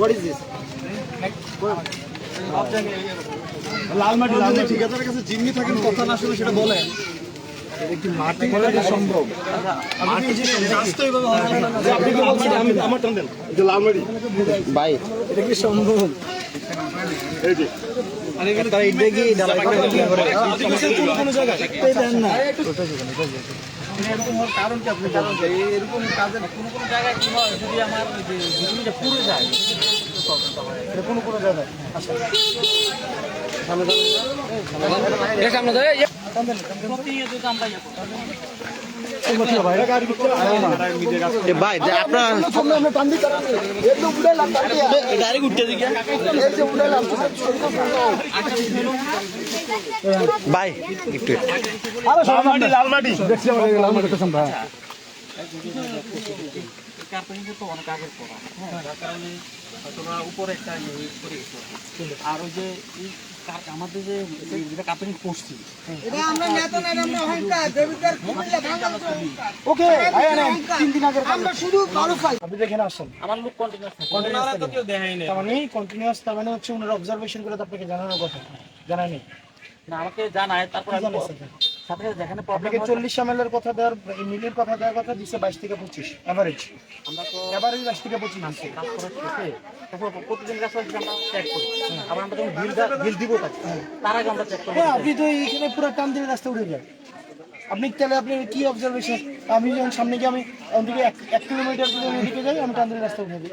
What is this? লালমাটি লালমাটি। ঠিকাদারের কাছে জিম্মি থাকেন কথা না শুনে সেটা বলেন। মাটি সম্ভব। ভাই এটা কি এই যে। কারণ কি আপনি কারণ এরকম কাজের কোনো কোনো জায়গায় কি হয় যদি আমার যে বিজুলিটা যায়? কোন কোন জায়গায়। সামনে ধরে প্রতিনিয়ত আমরা করি। এ ভাই আপনার ভাই একটু লালমাটি দেখছি লালমাটি তো সম্ভব তো অনেক আগের করা হ্যাঁ যার কারণে হয়তো উপরে একটা ইয়ে করে আর ওই যে আমাদের যে যেটা করছি। ওকে তিন দিন আগে আমরা শুধু কারও খাই আপনি দেখেন আসেন। আমার লোক কন্টিনিউয়াস তো কেউ দেখাই নেই। তার মানে কন্টিনিউয়াস তার মানে হচ্ছে ওনার অবজারভেশন করে আপনাকে জানানোর কথা। জানায়নি না আমাকে জানায় তারপর আমি সাথে সাথে যেখানে প্রবলেম আপনাকে চল্লিশ এমএল কথা দেওয়ার মিলির কথা দেওয়ার কথা দিচ্ছে বাইশ থেকে পঁচিশ অ্যাভারেজ আমরা তো অ্যাভারেজ বাইশ থেকে পঁচিশ দিচ্ছে কাজ করার শেষে তারপর প্রতিদিন কাজ করার আমরা চেক করি। আবার আমরা যখন বিল বিল দিব তার আগে আমরা চেক করি। আপনি তো এইখানে পুরো টান দিলে রাস্তা উঠে যায় আপনি তাহলে আপনি কি অবজারভেশন আমি যখন সামনে গিয়ে আমি এক কিলোমিটার এদিকে যাই আমি টান রাস্তা উঠে যাই।